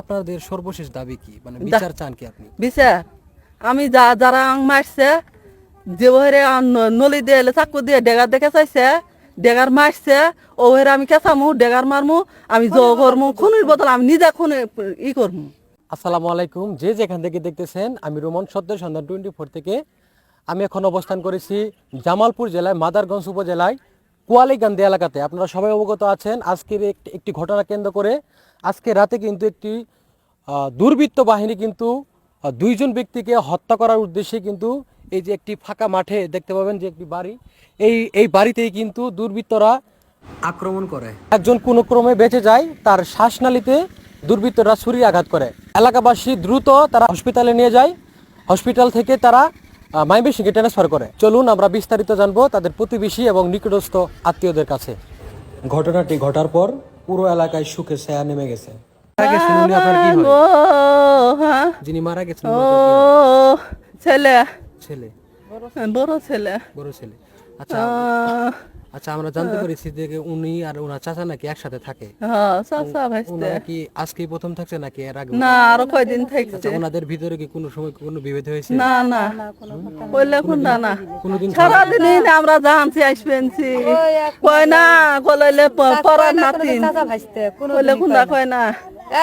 আপনাদের সর্বশেষ দাবি কি? মানে বিচার চান কি আপনি? বিচার। আমি যা যারা আং মারছে যে ওহেরে নলি দিয়ে চাকু দিয়ে ডেগার দেখে চাইছে ডেগার মারছে ও হেরে আমি কেঁচামু ডেগার মারমু আমি জো করমু খুনির বদল আমি নিজে খুনে ই করমু। আসসালামু আলাইকুম। যে যেখান থেকে দেখতেছেন আমি রোমন সদ্য সন্ধান টোয়েন্টি ফোর থেকে আমি এখন অবস্থান করেছি জামালপুর জেলায় মাদারগঞ্জ উপজেলায় কুয়ালিকান্দি এলাকাতে। আপনারা সবাই অবগত আছেন আজকের একটি একটি ঘটনা কেন্দ্র করে আজকে রাতে কিন্তু একটি দুর্বৃত্ত বাহিনী কিন্তু দুইজন ব্যক্তিকে হত্যা করার উদ্দেশ্যে কিন্তু এই যে একটি ফাঁকা মাঠে দেখতে পাবেন যে একটি বাড়ি এই এই বাড়িতেই কিন্তু দুর্বৃত্তরা আক্রমণ করে। একজন কোনো ক্রমে বেঁচে যায় তার শ্বাসনালীতে দুর্বৃত্তরা ছুরি আঘাত করে। এলাকাবাসী দ্রুত তারা হসপিটালে নিয়ে যায় হসপিটাল থেকে তারা মাইমেসিংকে ট্রান্সফার করে। চলুন আমরা বিস্তারিত জানব তাদের প্রতিবেশী এবং নিকটস্থ আত্মীয়দের কাছে। ঘটনাটি ঘটার পর পুরো এলাকায় সুখে ছায়া নেমে গেছে। যিনি মারা গেছেন ছেলে। ছেলে। বড় ছেলে। বড় ছেলে। আচ্ছা। আচ্ছা আমরা জানতে পেরেছি যে উনি আর ওনার চাচা নাকি একসাথে থাকে। হ্যাঁ চাচা ভাইস্তে। কি আজকেই প্রথম থাকছে নাকি এর আগে না আরও কয়দিন থাকছে। আচ্ছা ওনাদের ভিতরে কি কোনো সময় কোনো বিভেদ হয়েছে? না না। কইলে কোনটা না? কোনোদিন সারাদিনই না আমরা জানছি আসবেনছি কয় না কলাইলে পরার নাতিন। চাচা ভাইস্তে কোনো কইলে কোনটা কয় না।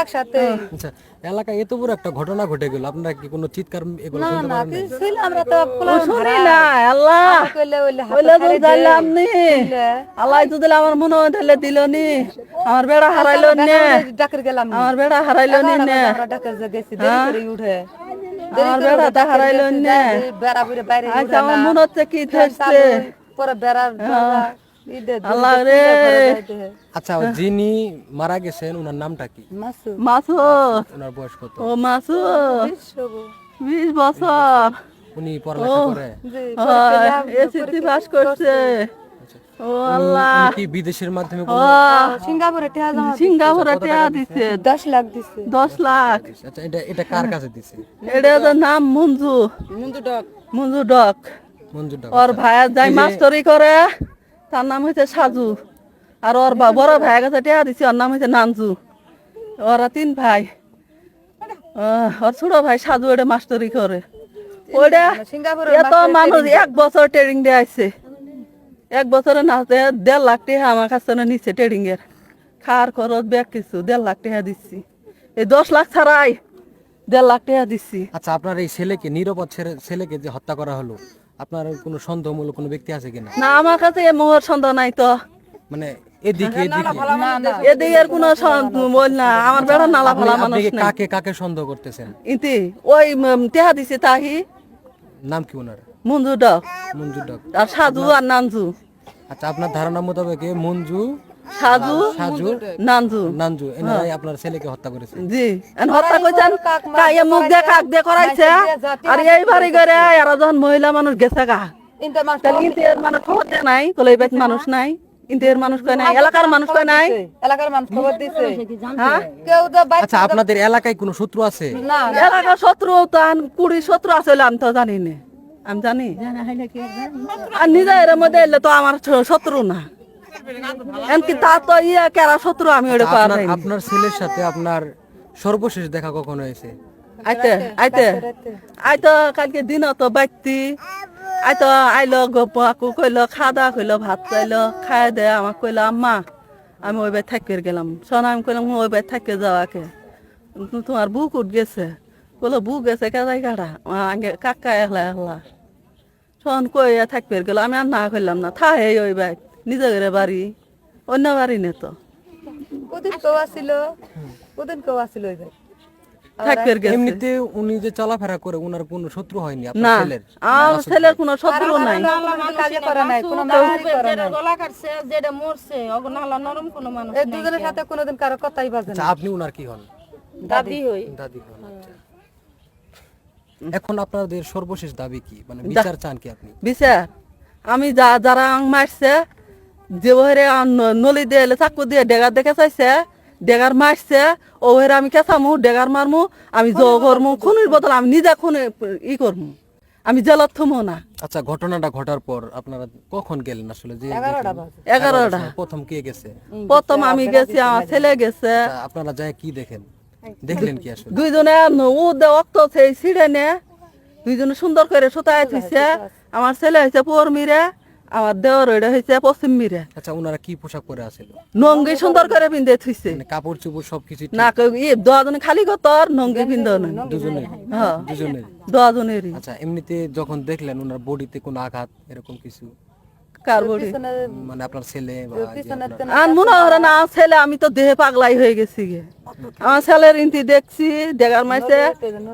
একসাথে। আচ্ছা এলাকায় এত বড় একটা ঘটনা ঘটে গেল। আপনারা কি কোনো চিৎকার এগুলো শুনতে পারেন নাই? ছিল আমরা তো শুনি না আল্লাহ। কইলে তো যাইলাম নি। আল্লাহ তো দিলে আমার মনে হয় দিলে দিল নি। আমার বেড়া হারাইলো নে। ডাকের গেলাম আমার বেড়া হারাইলো নি নে। আমরা ডাকের যে গেছি দেরি করে উঠে। আমার বেড়াটা হারাইলো নে। বেড়া বুড়ে বাইরে আচ্ছা আমার মনে হচ্ছে কি ধরছে পরে বেড়ার ঈদে আল্লাহ রে। আচ্ছা যিনি মারা গেছেন ওনার নামটা কি? মাসু ওনার বয়স কত? ও মাসুদ। বিশ বছর। উনি পড়ালেখা করে? এসিটি পাস করছে। ও আল্লাহ। কি বিদেশের মাধ্যমে সিঙ্গাপুরে সিঙ্গাপুরে টিয়া দিছে? দশ লাখ দিছে। দশ লাখ। আচ্ছা এটা এটা কার কাছে দিছে? এটা তো নাম মঞ্জু। মুন্দু ডক। মঞ্জু ডক। মঞ্জুর ডাক ওর ভাইয়ের যাই মাস্টরি করে। তার নাম হচ্ছে সাজু। আর ওর বড় ভাই কাছে টিয়া দিছে ওর নাম হচ্ছে নানজু। ওরা তিন ভাই। ওর ছোট ভাই সাজু এটা মাস্টরি করে। এত মানুষ এক বছর ট্রেনিং দিয়ে আসছে এক বছরে নাচতে দেড় লাখ টাকা আমার কাছে নিচ্ছে ট্রেনিং এর। খার খরচ ব্যাগ কিছু দেড় লাখ টাকা দিচ্ছি। এই দশ লাখ ছাড়াই দেড় লাখ টাকা দিচ্ছি। আচ্ছা আপনার এই ছেলেকে নিরাপদ ছেলে- ছেলেকে যে হত্যা করা হলো আপনার কোনো সন্দেহমূলক কোনো ব্যক্তি আছে কিনা? না আমার কাছে এ মোহর সন্দেহ নাই তো। মানে এদিকে এদিকে। এদিকে আর কোনো বল না। আমার বেড়া নালা ফেলা মানুষ কি নাই। কাকে কাকে সন্দেহ করতেছেন? ইতি ওই তেহা দিছে তাহি। নাম কি ওনার? মঞ্জু ডক। মঞ্জু ডক। আর সাধু আর নানজু। আচ্ছা আপনার ধারণা মোতাবেক কি মঞ্জু সাজু? সাজু? নানজু। নানজু এনারাই আপনার ছেলেকে হত্যা করেছে। জি এন হত্যা কইছেন? কাইয়ে মুখ দিয়ে কাক দিয়ে করাইছে আর এই বাড়ি করে এরা যখন মহিলা মানুষ গেছে গা। ইন্টার মানুষ খবর দেয় নাই কলে এই মানুষ নাই এর মানুষ কয় নাই এলাকার মানুষ কয় নাই। এলাকার মানুষ খবর দিছে। হ্যাঁ? কেউ তো আচ্ছা আপনাদের এলাকায় কোনো শত্রু আছে? না এলাকার শত্রু তান কুড়ি শত্রু আছে আমি তো জানি না। আমি জানি। আর নিজের মধ্যে এলে তো আমার শত্রু না। এমনকি তা তো ইয়া কেরা শত্রু আমি ওটা করা আপনার আপনার ছেলের সাথে আপনার সর্বশেষ দেখা কখন হয়েছে? আইতে আইতে। আইতো কালকে দিন তো বাইতি। আইতো আইলো গপু কইলো খাওয়া দাওয়া কইলো ভাত চাইলো খাই দে আমাকে কইলো আম্মা আমি ওই বাই থাকিয়ে গেলাম। শোনা আমি কইলাম ওই বাই থাকিয়ে যাওয়াকে তোমার বুক উঠ গেছে। বলো বুক গেছে কেদাই কাটা আগে কাকা একলা একলা। শোন কই থাকবে গেল আমি আর না কইলাম না। থা হে ওই বাই নিজের বাড়ি অন্য বাড়ি নে তো কদিন কেউ আসিল কদিন কেউ আসিল ওই ভাই এমনিতে উনি যে চলাফেরা করে উনার কোনো শত্রু হয়নি আপনার ছেলের? আমার ছেলের কোনো শত্রু নাই। কাজে করে নাই কোনো মারামারি করে নাই। গলা কাটছে যেটা মরছে অগনালা নরম কোনো মানুষ এই দুজনের সাথে কোনোদিন কারও কথাই বাজে না। আচ্ছা আপনি উনার কি হন? দাদি হই। দাদি হন আচ্ছা। এখন আপনাদের সর্বশেষ দাবি কি? মানে বিচার চান কি আপনি? বিচার। আমি যা যারা আং মারছে যে ওহেরে নলি দিয়ে এলে চাকু দিয়ে ডেগার দেখে চাইছে ডেগার মারছে ও হেরে আমি কেঁচামু ডেগার মারমু আমি জো করমু খুনির বদল আমি নিজে খুনে ই করমু আমি জেলত থমু না। আচ্ছা ঘটনাটা ঘটার পর আপনারা কখন গেলেন আসলে যে এগারোটা প্রথম কে গেছে? প্রথম আমি গেছি আমার ছেলে গেছে। আচ্ছা, আপনারা যায় কি দেখেন? দেখলেন কি আসলে? দুইজনে দে অক্ত সেই ছিঁড়ে নে দুইজনে সুন্দর করে সুতায় থুইছে আমার ছেলে হয়েছে পুয়ার মিরে আমার দেওয়ার ওইটা হয়েছে পশ্চিম মিরে আচ্ছা ওনারা কি পোশাক পরে আছিল নঙ্গে সুন্দর করে পিন্ধে থুইছে। মানে কাপড় চোপড় সবকিছু? না ইয়ে দোয়াজনে খালি কত আর নঙ্গে পিন্ধে দুজনে হ্যাঁ দুজনের দোয়াজনেরই। আচ্ছা এমনিতে যখন দেখলেন ওনার বডিতে কোনো আঘাত এরকম কিছু? কার বড়ি? মানে আপনার ছেলে বা যে আপনার- আর মনে হয় না ছেলে আমি তো দেহে পাগলাই হয়ে গেছি গে। আমার ছেলের ইন্তি দেখছি দেখার মাইছে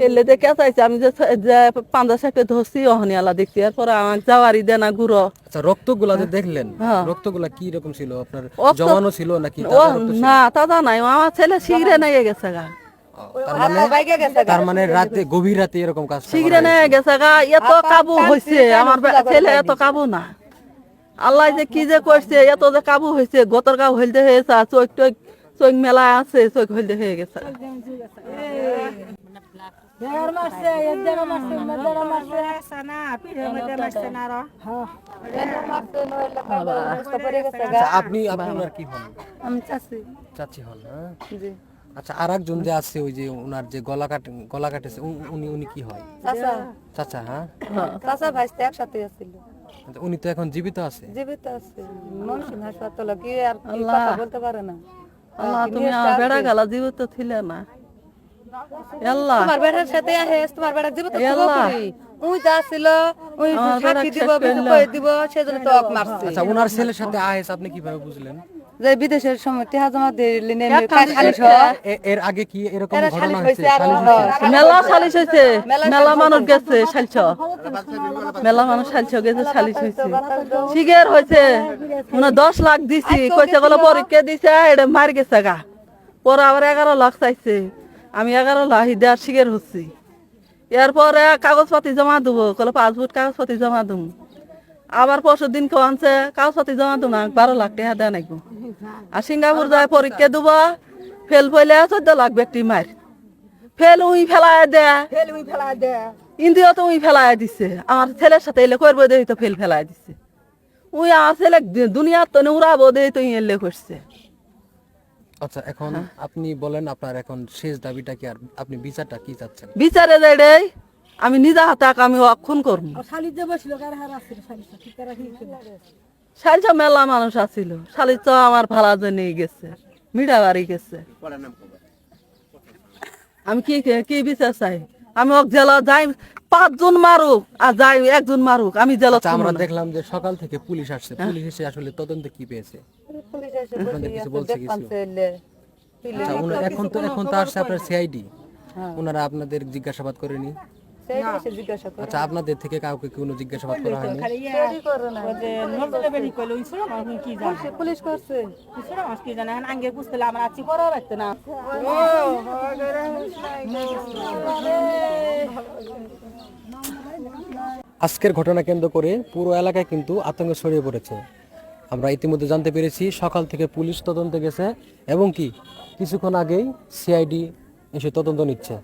এলে দেখে চাইছে আমি যে পাঞ্জা সাইডে ধরছি অহনিয়ালা দেখছি। এরপর আমার যাওয়ারি দেনা গুঁড়ো। আচ্ছা রক্তগুলা যে দেখলেন হ্যাঁ। রক্তগুলা কি রকম ছিল? আপনার জমানো ছিল নাকি রক্ত? না তাজা নাই। আমার ছেলে শিগরে নিয়ে গেছে গা। তার মানে মানে রাতে গভীর রাতে এরকম কাজ শিগরে নিয়ে গেছে গা। এত কাবু হয়েছে আমার ছেলে এত কাবু না। আল্লাহ যে কি যে করছে এত যে কাবু হয়েছে গতর কাবু হইতে হয়েছে আর চোখ টোক চোখ মেলা আছে চোখ হইতে হয়ে গেছে। আচ্ছা আপনি কি হন? আমি চাষি চাচি হন হ্যাঁ? জি। আচ্ছা আর একজন যে আছে ওই যে ওনার যে গলা কাট গলা কাটেছে উনি উনি কি হয়? চাষা চাচা হ্যাঁ? চাষা ভাইস্তে একসাথে আছিল। উনি তো এখন জীবিত আছে। জীবিত আছে। মনসিং হাসপাতালে কি আর কি কথা বলতে পারে না। আল্লাহ তুমি আর বেড়া গেলা জীবিত ছিলে না। আল্লাহ। তোমার বেড়ার সাথে আহে তোমার বেড়া জীবিত ছিল আল্লাহ। উই যা ছিল উই সাক্ষী দিব দিব সেজন্য টক মারছে। আচ্ছা ওনার ছেলের সাথে আপনি কীভাবে বুঝলেন? যে বিদেশের সময় টেহা জমা দিলি নে একখান খালি এ- এর আগে কি এরকম ঘটনা হয়েছে? মেলা সালিশ হয়েছে। মেলা মানুষ গেছে সালছ মেলা মানুষ সালছ গেছে সালিশ হয়েছে। শিগের হয়েছে। মানে দশ লাখ দিছি। কইছে গেল পরীক্ষা দিছে? এটা মার গেছে গা। পরে আবার এগারো লাখ চাইছে। আমি এগারো লাখ দেওয়ার শিগের হচ্ছি। এরপরে কাগজপাতি জমা দেবো। কলে পাসপোর্ট কাগজপাতি জমা দেবো। আবার পরশু দিন কেউ আনছে কাগজপাতি জমা দেবো না বারো লাখ টাকা দেয় নাকি আর সিঙ্গাপুর যায় পরীক্ষা দেবো ফেল ফেলে চোদ্দ লাখ ব্যক্তি মার ফেল উই ফেলায় দেয়। ইন্দিও তো উই ফেলায় দিছে। আমার ছেলের সাথে এলে করব দেই তো ফেল ফেলায় দিছে। উই আমার ছেলে দুনিয়ার তো উড়াবো দেই তো এলে করছে। আচ্ছা এখন আপনি বলেন আপনার এখন শেষ দাবিটা কি আর আপনি বিচারটা কি চাচ্ছেন? বিচারে যাই রে আমি নিজা হাতে আমি অক্ষণ করব। শালিচ মেলা মানুষ আছিল। শালিচ আমার ভাড়া জন্য গেছে মিঠা বাড়ি গেছে। আমি কি কি বিচার চাই? আমি ওক জেলা যাই পাঁচজন মারুক আর যাই একজন মারুক আমি জেলা আচ্ছা আমরা দেখলাম যে সকাল থেকে পুলিশ আসছে। পুলিশ এসে আসলে তদন্ত কি পেয়েছে? কিছু বলছে কিছু? আচ্ছা এখন তো এখন তো আসছে আপনার সিআইডি। ওনারা আপনাদের জিজ্ঞাসাবাদ করেনি? আচ্ছা আপনাদের থেকে কাউকে কোনো জিজ্ঞাসাবাদ করা হয়নি? করছে। আজকের ঘটনা কেন্দ্র করে পুরো এলাকায় কিন্তু আতঙ্ক ছড়িয়ে পড়েছে। আমরা ইতিমধ্যে জানতে পেরেছি সকাল থেকে পুলিশ তদন্তে গেছে এবং কি কিছুক্ষণ আগেই সিআইডি এসে তদন্ত নিচ্ছে।